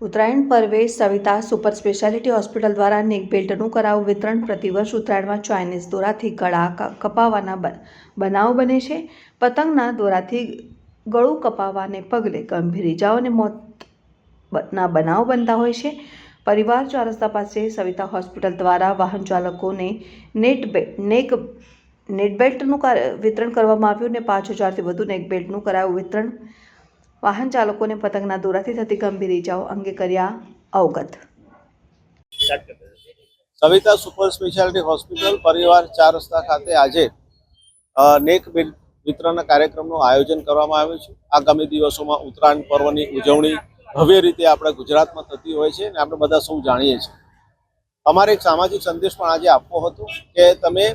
ઉત્તરાયણ પર્વે Savita super speciality hospital દ્વારા નેક બેલ્ટનું કરાવું વિતરણ પ્રતિવર્ષ ઉત્તરાયણમાં ચાઇનીઝ દોરાથી ગળા કપાવાના બનાવ બને છે. પતંગના દોરાથી ગળું કપાવાને પગલે ગંભીર ઇજાઓને મોતના બનાવ બનતા હોય છે. પરિવાર ચાર રસ્તા પાસે સવિતા હોસ્પિટલ દ્વારા વાહન ચાલકોને નેટ નેક, નેટ બેલ્ટનું વિતરણ કરવામાં આવ્યું ને પાંચ હજારથી વધુ નેક બેલ્ટનું કરાયું વિતરણ વાહન ચાલકોને પતંગના દોરાથી થતી ગંભીર ઇજાઓ અંગે કર્યા અવગત. સવિતા સુપર સ્પેશિયાલિટી હોસ્પિટલ, પરિવાર ચાર રસ્તા ખાતે આજે નેક વિતરણના કાર્યક્રમનું આયોજન કરવામાં આવ્યું છે. આગામી દિવસોમાં ઉત્તરાયણ પર્વની ઉજવણી ભવ્ય રીતે આપણે ગુજરાતમાં થતી હોય છે અને આપણે બધા સૌ જાણીએ છીએ. અમારે એક સામાજિક સંદેશ પણ આજે આપવો હતો કે તમે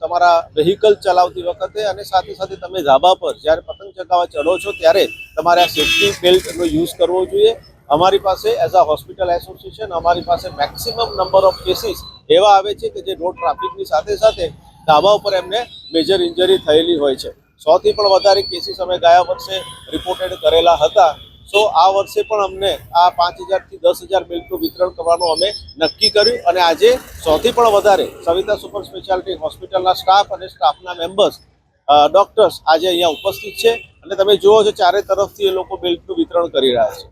તમારા વેહિકલ ચલાવતી વખતે અને સાથે સાથે તમે ધાબા પર જ્યારે પતંગ ચગાવવા ચડો છો ત્યારે તમારે આ સેફ્ટી બેલ્ટનો યુઝ કરવો જોઈએ. અમારી પાસે એઝ અ હોસ્પિટલ એસોસિએશન અમારી પાસે મેક્સિમમ નંબર ઓફ કેસીસ એવા આવે છે કે જે રોડ ટ્રાફિકની સાથે સાથે ધાબા ઉપર એમને મેજર ઇન્જરી થયેલી હોય છે. સોથી પણ વધારે કેસીસ અમે ગયા વર્ષે રિપોર્ટેડ કરેલા હતા. સો આ વર્ષે પણ અમને આ પાંચ હજારથી દસ હજાર બેલ્ટનું વિતરણ કરવાનું અમે નક્કી કર્યું અને આજે સૌથી પણ વધારે સવિતા સુપર સ્પેશિયાલિટી હોસ્પિટલના સ્ટાફ અને સ્ટાફના મેમ્બર્સ ડોક્ટર્સ આજે અહીંયા ઉપસ્થિત છે. અને તમે જુઓ છો, ચારે તરફથી એ લોકો બેલ્ટનું વિતરણ કરી રહ્યા છે.